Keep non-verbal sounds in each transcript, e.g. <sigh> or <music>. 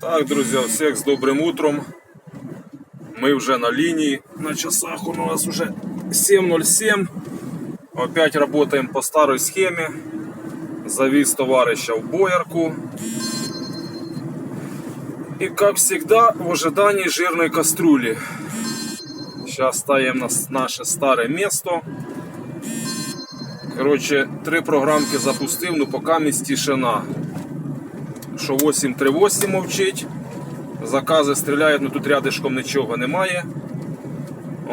Так, друзья, всех с добрым утром. Мы уже на линии. На часах у нас уже 7.07. Опять работаем по старой схеме. Завис товарища в боярку. И как всегда в ожидании жирной кастрюли. Сейчас ставим на наше старое место. Короче, три програмки запустив, ну поки місць тишина. Що 838 мовчить. Закази стріляють, ну тут рядишком нічого немає.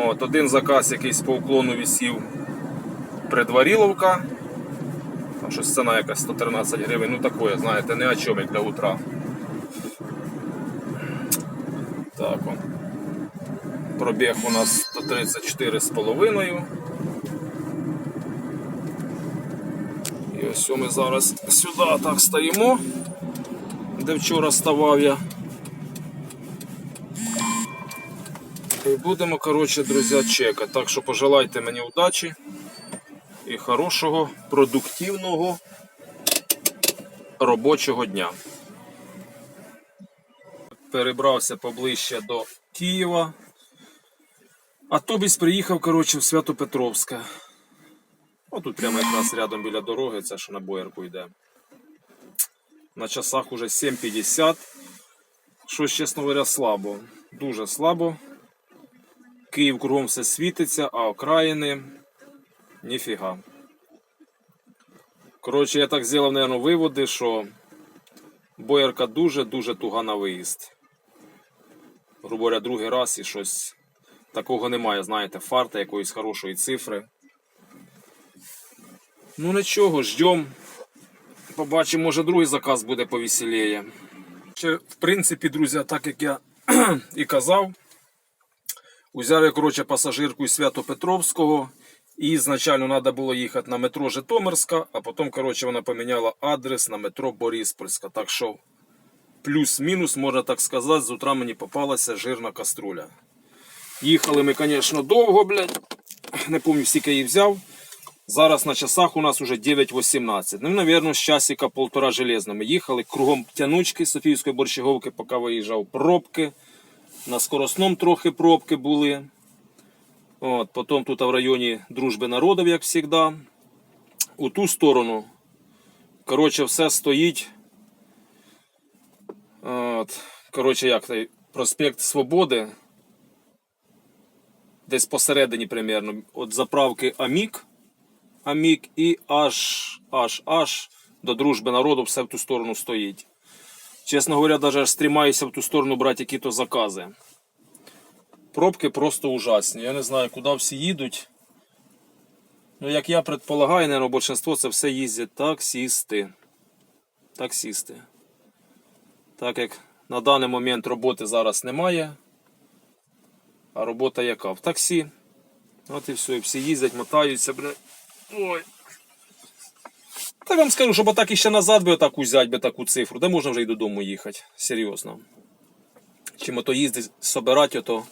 От, один заказ якийсь по уклону висів предваріловка. Там щось ціна якась 113 гривень, ну такое, знаєте, не о чому як для утра. Так он. Пробіг у нас 134 з. І ось ми зараз сюди так стоїмо, де вчора ставав я. І будемо, коротше, друзі, чекати. Так що пожелайте мені удачі і хорошого, продуктивного робочого дня. Перебрався поближче до Києва. А Тобісь приїхав, коротше, в Свято-Петровське. О, тут прямо якраз рядом біля дороги, це що на боярку йде. На часах уже 7.50. Щось, чесно говоря, слабо. Дуже слабо. Київ кругом все світиться, а окраїни ніфіга. Коротше, я так зробив, наверное, виводи, що боярка дуже-дуже туга на виїзд. Грубо говоря, другий раз і щось такого немає, знаєте, фарта якоїсь хорошої цифри. Ну нічого, ждем. Побачимо, може другий заказ буде повеселіє. Ще, в принципі, друзі, так як я <clears throat> і казав, узяв я, коротше, пасажирку із Свято-Петровського. І ізначально треба було їхати на метро Житомирська, а потім, коротше, вона поміняла адрес на метро Бориспольська. Так що, плюс-мінус, можна так сказати, з утра мені попалася жирна каструля. Їхали ми, звісно, довго, блядь. Не пам'ятаю, скільки її взяв. Зараз на часах у нас уже 9.18. Ну, напевно, з часика полтора железно. Ми їхали кругом тянучки Софійської борщаговки, поки виїжджав пробки. На скоростном трохи пробки були. От, потім тут в районі Дружби народів, як завжди. У ту сторону. Коротше, все стоїть. От, коротше, як той проспект Свободи. Десь посередині примерно. От заправки Амік. Амік і аж аж аж до дружби народу все в ту сторону стоїть. Чесно говоря, навіть аж стрімаюся в ту сторону брати які-то закази. Пробки просто ужасні. Я не знаю, куди всі їдуть. Ну, як я предполагаю, наверное, большинство це все їздять таксісти. Таксісти. Так як на даний момент роботи зараз немає. А робота яка? В таксі. От і все, і всі їздять, мотаються, бля. Ой. Та вам скажу, щоб отак іще назад би отак узяти би таку цифру, де можна вже й додому їхати. Серйозно. Чим ото їздить, собирати ото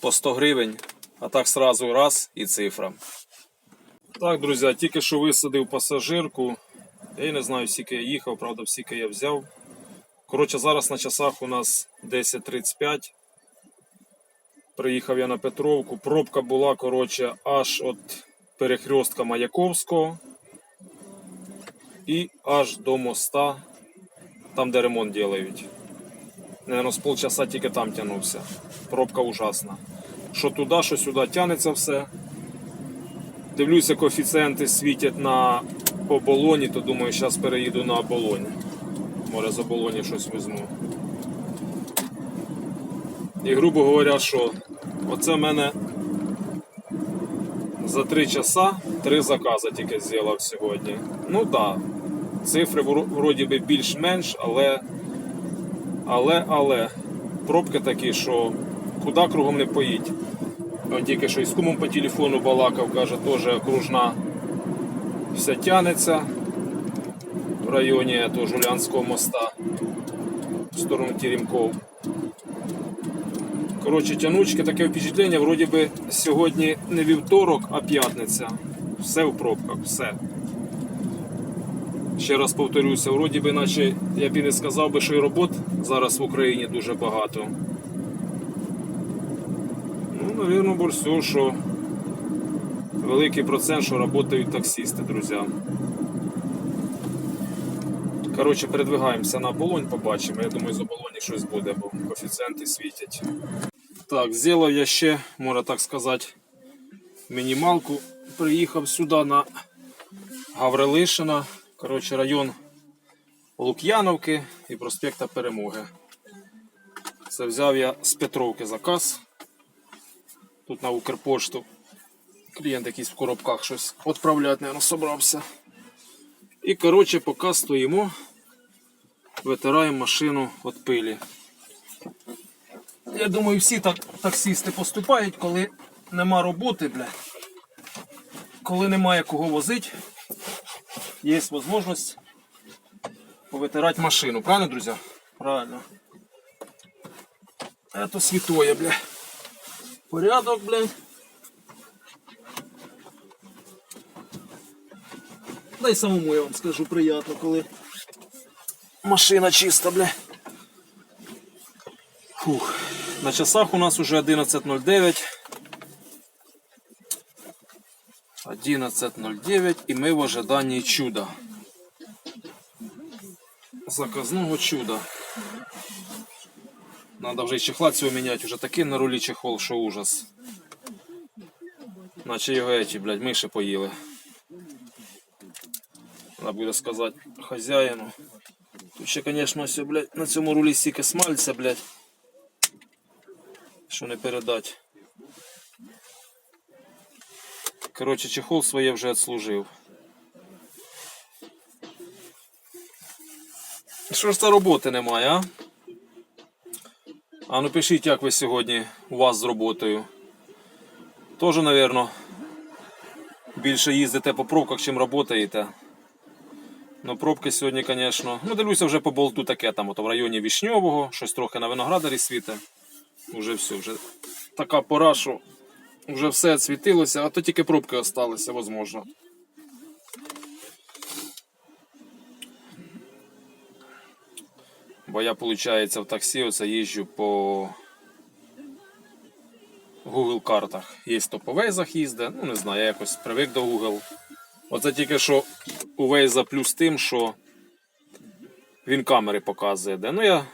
по 100 гривень, а так сразу раз і цифра. Так, друзі, тільки що висадив пасажирку. Я не знаю, скільки я їхав, правда, скільки я взяв. Коротше, зараз на часах у нас 10.35. Приїхав я на Петровку. Пробка була, коротше, аж от перехрестка Маяковського і аж до моста, там, де ремонт роблять. Наверно, з полчаса тільки там тягнувся. Пробка ужасна. Що туди, що сюди тягнеться все. Дивлюся, коефіцієнти світять на оболоні, то думаю, зараз переїду на оболоні. Може з оболоні щось візьму. І грубо говоря, що оце в мене за 3 часа три закази тільки зробив сьогодні. Ну так, да, цифри вроді би більш-менш, але, але, але пробки такі, що куди кругом не поїдь. Он тільки що із кумом по телефону балакав, каже, теж окружна все тянеться в районі того Жулянського моста в сторону Теремков. Коротше, тянучки, таке впечатлення, вроді би сьогодні не вівторок, а п'ятниця. Все в пробках, все. Ще раз повторюся, вроді би, наче я б і не сказав би, що і робот зараз в Україні дуже багато. Ну, навірно, борсу, що великий процент, що працюють таксисти, друзі. Коротше, передвигаємося на оболонь, побачимо. Я думаю, з оболоні щось буде, бо коефіцієнти світять. Так, зробив я ще, можна так сказати, мінімалку. Приїхав сюди на Гаврилишина. Коротше, район Лук'яновки і проспекта Перемоги. Це взяв я з Петровки заказ. Тут на Укрпошту. Клієнт якийсь в коробках щось відправляти, мабуть, собрався. І, коротше, поки стоїмо, витираємо машину від пилі. Я думаю, всі так таксисти поступають, коли нема роботи, бля. Коли немає кого возити, є можливість повитирати машину. Правильно, друзі? Правильно. Это святое, бля. Порядок, блядь. Да й самому я вам скажу приємно, коли машина чиста, бля. Фух. На часах у нас уже 11.09. 11.09 і ми в ожиданні чуда. Заказного чуда. Надо вже й чехла цього міняти, уже такий на рулі чехол, що ужас. Наче його еті, блядь, миші поїли. Треба буде сказати хазяїну. Тут ще, звісно, все, на цьому рулі стільки смальця, блядь. Що не передать. Коротше, чехол своє вже відслужив. Що ж це роботи немає, а? А ну пишіть, як ви сьогодні у вас з роботою. Тоже, напевно, більше їздите по пробках, чим працюєте. Ну, пробки сьогодні, звісно. Ну, дивлюся вже по болту таке там, ото в районі Вішньового, щось трохи на виноградарі світе. Уже все, вже така пора, що вже все світилося, а то тільки пробки залишилися, можливо. Бо я, виходить, в таксі оце їжджу по Google картах. Є то по Waze їздить, ну не знаю, я якось привик до Google. Оце тільки що у Waze плюс тим, що він камери показує. Де. Ну я,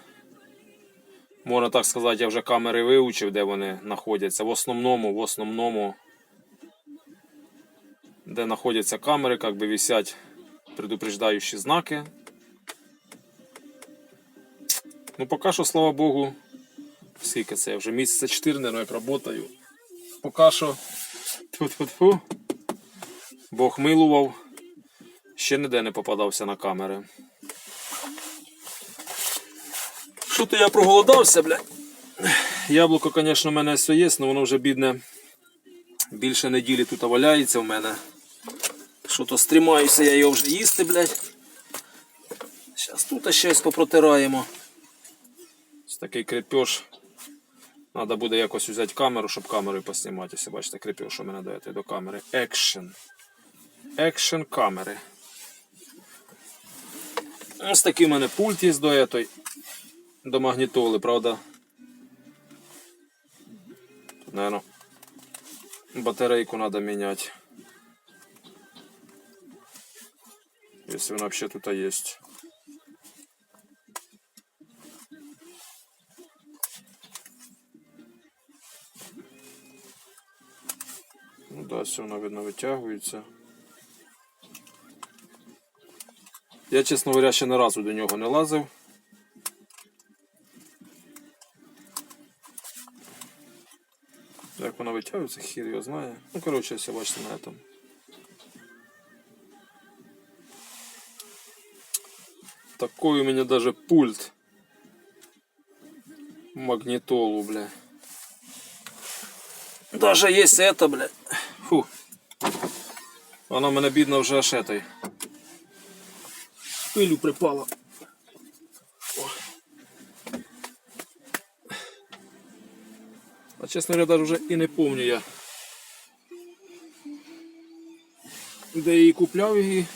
можна так сказати, я вже камери вивчив, де вони знаходяться. В основному, в основному, де знаходяться камери, як би висять предупреждаючі знаки. Ну, поки що, слава Богу, скільки це? Я вже місяця 4, наверное, як працюю. Поки що. Тьфу-тьфу-тьфу. Бог милував. Ще ніде не попадався на камери. Що то я проголодався, бля. Яблуко, звісно, в мене все є, але воно вже бідне. Більше неділі тут валяється в мене. Що то стрімаюся я його вже їсти, блядь. Зараз тут щось попротираємо. Ось такий крепеж. Треба буде якось взяти камеру, щоб камерою поснімати. Ось бачите, крепеж у мене даєте до камери. Action. Action камери. Ось такий у мене пульт є до этой, до магнітоли, правда. Тут, наверное, батарейку треба міняти. Якщо вона взагалі тут є. Ну да, все воно видно витягується. Я, чесно говоря, ще не разу до нього не лазив. Як вона витягується, хір його знає. Ну, коротше, все бачите на этом. Такой у меня даже пульт. Магнитолу, бля. Даже есть это, бля. Фу. Вона в мене бідна вже аж этой. Пилю припала. А чесно говоря, даже вже і не помню я. Де її купляв її.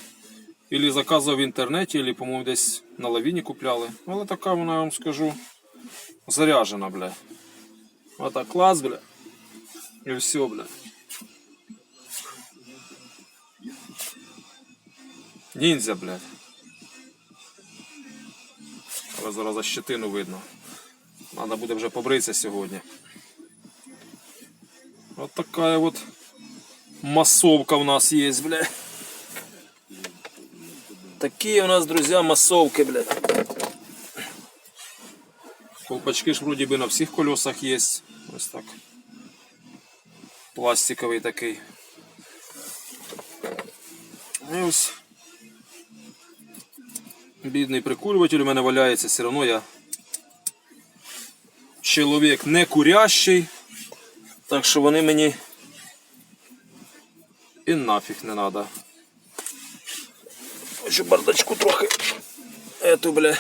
Ілі заказував в інтернеті, ілі, по-моєму, десь на лавіні купляли. Але така вона, я вам скажу, заряжена, бля. Отак клас, бля. І все, бля. Ніндзя, блядь. Але зараз за щетину видно. Надо буде вже побритися сьогодні. От така от массовка у нас є, бля. Такі у нас, друзі, массовки, бля. Колпачки ж вроді би на всіх колесах є. Ось так. Пластиковий такий. І ось. Бідний прикурюватель у мене валяється, все одно я чоловік не курящий. Так що вони мені і нафіг не треба. Хочу бардачку трохи. Эту, бля,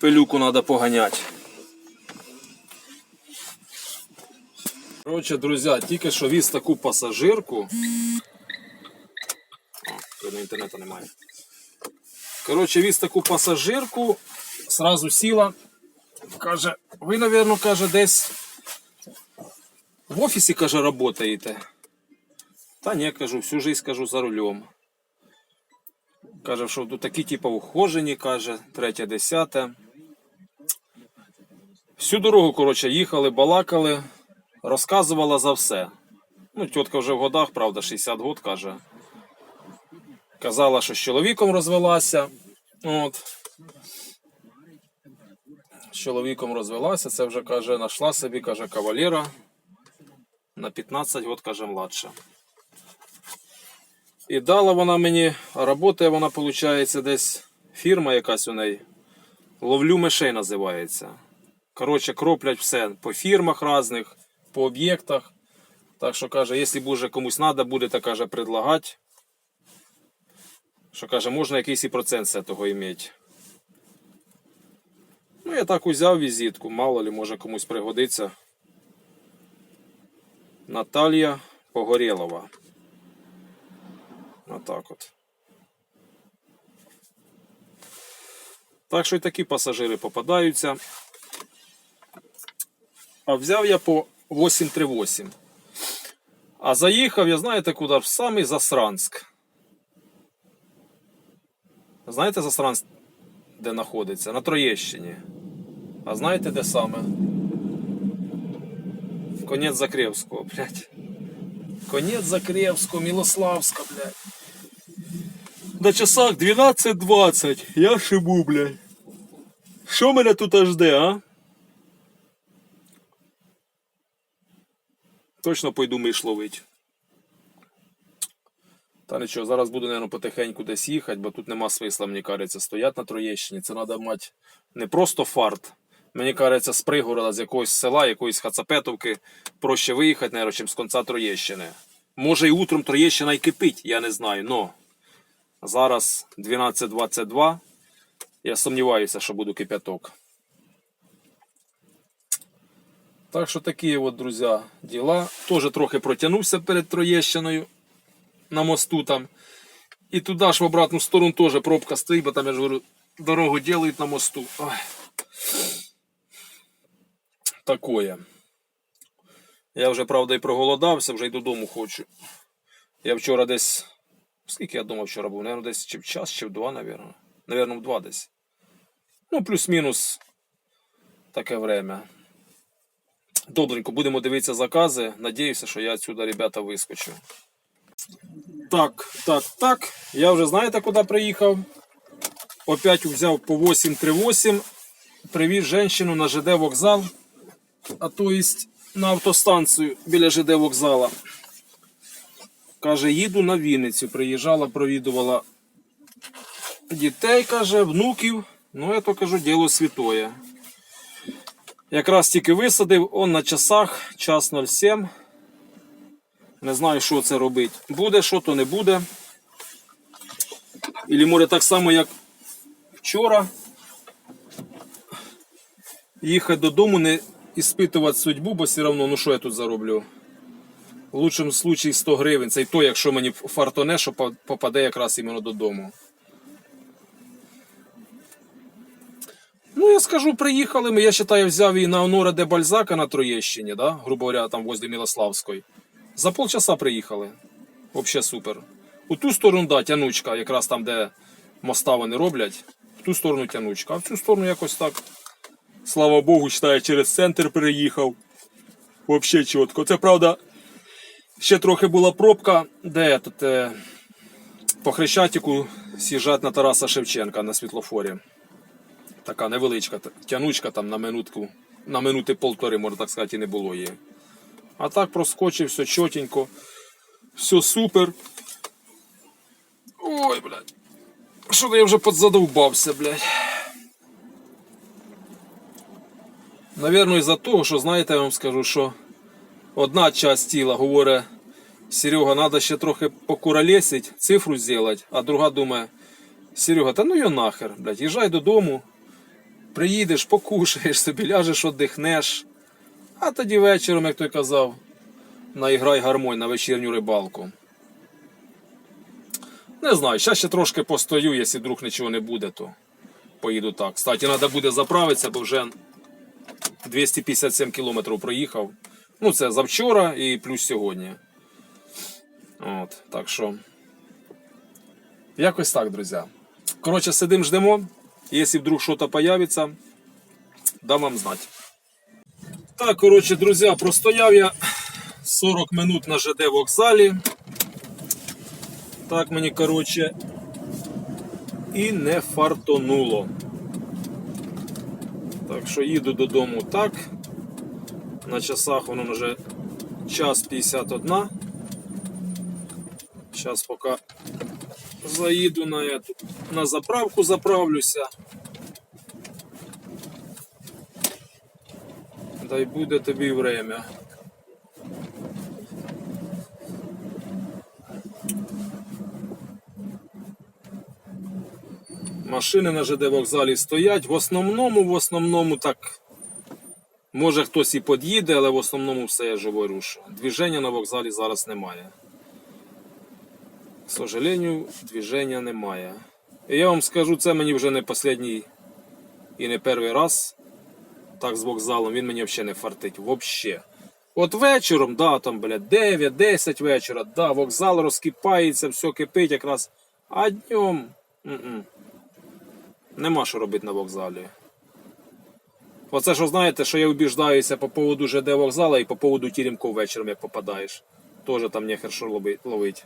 пилюку треба поганяти. Коротше, друзі, тільки що віз таку пасажирку. О, інтернету немає. Коротше, віз таку пасажирку, сразу сіла. Каже, ви, напевно, каже, десь в офісі, каже, работаєте. Та ні, кажу, всю жизнь кажу за рулем. Каже, що тут такі, типу, ухожені, каже, третє, десяте. Всю дорогу, коротше, їхали, балакали, розказувала за все. Ну, тітка вже в годах, правда, 60 год, каже. Казала, що з чоловіком розвелася. От. З чоловіком розвелася, це вже каже, знайшла собі, каже, кавалера на 15 год, каже, младша. І дала вона мені, а роботає вона, виходить, десь фірма якась у неї. Ловлю мишей називається. Коротше, кроплять все по фірмах різних, по об'єктах. Так що каже, якщо буде комусь треба, будете, каже, предлагати. Що каже, можна якийсь і процент з цього іметь. Ну, я так узяв візитку, мало ли, може комусь пригодиться. Наталія Погорєлова. Отак от. Так що і такі пасажири попадаються. А взяв я по 838. А заїхав я, знаєте, куди? В самий Засранськ. Знаєте Засранськ, де знаходиться? На Троєщині. А знаєте, де саме? Конець Закревського, блядь. Конець Закревського, Мілославська, блядь. На часах 12.20. Я шибу, блядь. Що мене тут аж жде, а? Точно пойду миш ловить. Та нічого, зараз буду, мабуть, потихеньку десь їхати, бо тут нема смисла, мені кажеться, стоять на Троєщині. Це треба мати не просто фарт. Мені кажеться, з пригорода, з якогось села, якоїсь Хацапетовки, проще виїхати, мабуть, ніж з кінця Троєщини. Може і утром Троєщина й кипить, я не знаю, но зараз 12.22. Я сумніваюся, що буду кипяток. Так що такі от, друзі, діла. Теж трохи протягнувся перед Троєщиною на мосту там. І туди ж в обратну сторону теж пробка стоїть, бо там я ж говорю, дорогу делають на мосту. Ой. Такое. Я вже, правда, і проголодався, вже й додому хочу. Я вчора десь. Скільки я думав вчора був? Наверно, десь чи в час, чи в два, напевно. Наверно, в два десь. Ну, плюс-мінус таке время. Добренько, будемо дивитися закази. Надіюся, що я отсюда, ребята, вискочу. Так, так, так. Я вже знаєте, куди приїхав? Опять взяв по 838. Привіз жінку на ЖД вокзал. А то есть на автостанцію біля ЖД вокзала. Каже, їду на Вінницю. Приїжджала, провідувала дітей, каже, внуків. Ну, я то кажу, діло святое. Якраз тільки висадив, он на часах, час 07. Не знаю, що це робить. Буде, що то не буде. Ілі може так само, як вчора. Їхати додому, не іспитувати судьбу, бо все одно, ну що я тут зароблю? В лучшому случаї 100 гривень. Це й то, якщо мені фартоне, що попаде якраз іменно додому. Ну, я скажу, приїхали ми. Я вважаю, взяв її на Онора де Бальзака на Троєщині, да? грубо говоря, там возле Мілославської. За полчаса приїхали. Взагалі супер. У ту сторону, да, тянучка, якраз там, де моста вони роблять, в ту сторону тянучка, а в цю сторону якось так. Слава Богу, вважаю, через центр переїхав. Взагалі чітко. Це правда. Ще трохи була пробка, де тут, е, по Хрещатику з'їжджати на Тараса Шевченка на світлофорі. Така невеличка тянучка там на минутку, на минути полтори, можна так сказати, і не було її. А так проскочив, все чотенько, все супер. Ой, блядь. Що я вже подзадовбався, блядь. Навірно, із-за того, що, знаєте, я вам скажу, що одна часть тіла говорить, Серега, треба ще трохи покуролесить, цифру зробити, а друга думає, Серега, та ну його нахер, блядь, їжджай додому, приїдеш, покушаєш собі, ляжеш, віддихнеш. А тоді вечором, як той казав, наіграй гармонь на вечірню рибалку. Не знаю, зараз ще трошки постою, якщо вдруг нічого не буде, то поїду так. Кстати, треба буде заправитися, бо вже 257 кілометрів проїхав. Ну, це завчора і плюс сьогодні. От, так що. Якось так, друзі. Коротше, сидим, ждемо. Якщо вдруг щось появиться, дам вам знати. Так, коротше, друзі, простояв я 40 минут на ЖД вокзалі. Так мені, коротше, і не фартонуло. Так що їду додому так. На часах воно вже час 51. Зараз поки заїду на, эту, на заправку, заправлюся. Дай буде тобі время. Машини на ЖД вокзалі стоять. В основному, в основному так. Може хтось і під'їде, але в основному все я живою рушу. Двіження на вокзалі зараз немає. К сожалению, двіження немає. І я вам скажу, це мені вже не останній і не перший раз. Так з вокзалом він мені взагалі не фартить. Вообще. От вечором, да, там, блядь, 9-10 вечора, да, вокзал розкипається, все кипить якраз. А днем. Нема що робити на вокзалі. Оце що знаєте, що я убіждаюся по поводу ЖД вокзала і по поводу Тірімков вечором, як попадаєш. Тоже там нехер що ловить.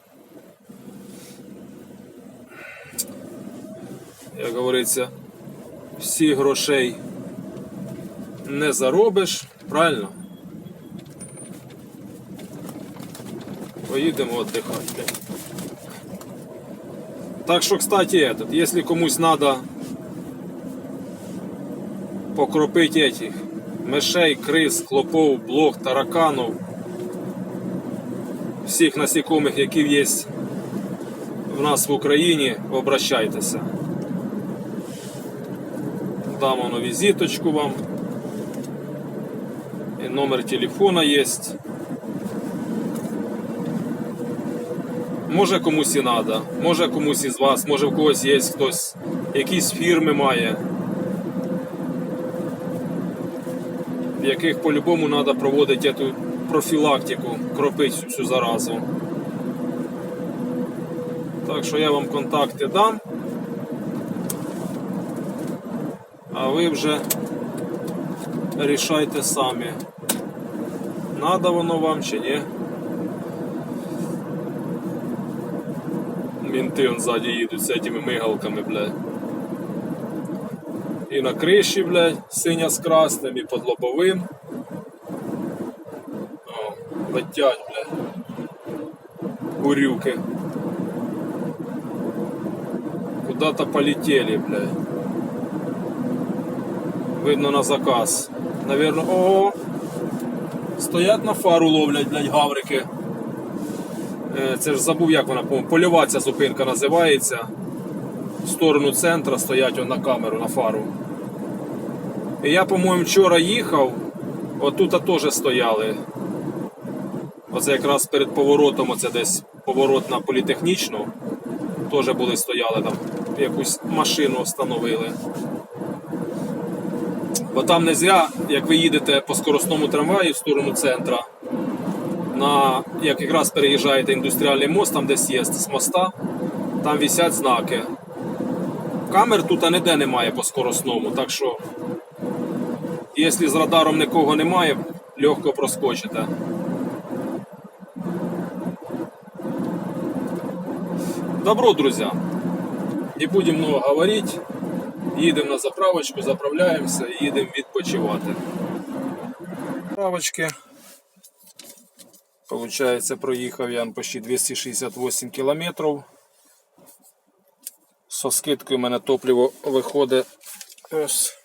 Як говориться, всі грошей не заробиш, правильно? Поїдемо віддихати. Так що, кстати, этот, если комусь надо покропить этих мишей, крис, клопов, блох, тараканов, всіх насекомих, які є в нас в Україні, обращайтеся. Дам воно візиточку вам. І номер телефона є. Може комусь і треба, може комусь із вас, може в когось є хтось, якісь фірми має, в яких по-любому треба проводити цю профілактику, кропити всю заразу. Так що я вам контакти дам. А ви вже рішайте самі, надо воно вам чи ні. Мінти он ззаді їдуть з цими мигалками, блядь. І на криші, блядь, синя з красним, і під лобовим. О, летять, блядь. Урюки. Куда-то полетели, блядь. Видно на заказ. Наверно, о, стоять на фару ловлять, блядь, гаврики. Е, Це ж забув, як вона, по-моєму, польова ця зупинка називається. В сторону центра стоять он на камеру, на фару. І я, по-моєму, вчора їхав, отут теж стояли. Оце якраз перед поворотом, оце десь поворот на політехнічну. Теж були стояли там, якусь машину встановили. Бо там не зря, як ви їдете по скоростному трамваї в сторону центра, на, як якраз переїжджаєте індустріальний мост, там десь є з моста, там висять знаки. Камер тут ніде немає по скоростному, так що, якщо з радаром нікого немає, легко проскочите. Добро, друзья. Не будем много говорить. Їдемо на заправочку, заправляємося і їдемо відпочивати. Заправочки. Получається, проїхав я почти 268 кілометрів. Со скидкою в мене топливо виходить ось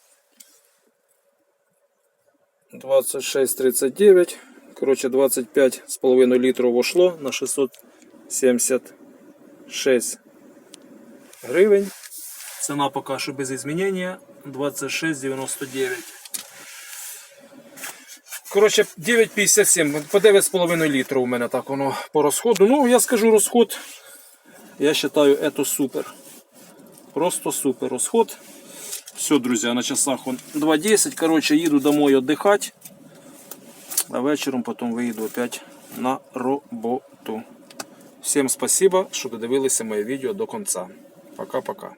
26,39. Коротше, 25,5 літрів ушло на 676 гривень. Ціна поки що без змінення 26,99. Коротше, 9,57, по 9,5 літрів у мене так воно по розходу. Ну, я скажу розход. Я вважаю, це супер. Просто супер розход. Все, друзі, на часах он 2.10. Коротше, їду домой віддихати. А вечором потім виїду опять на роботу. Всім спасибо, що додивилися моє відео до кінця. Пока-пока.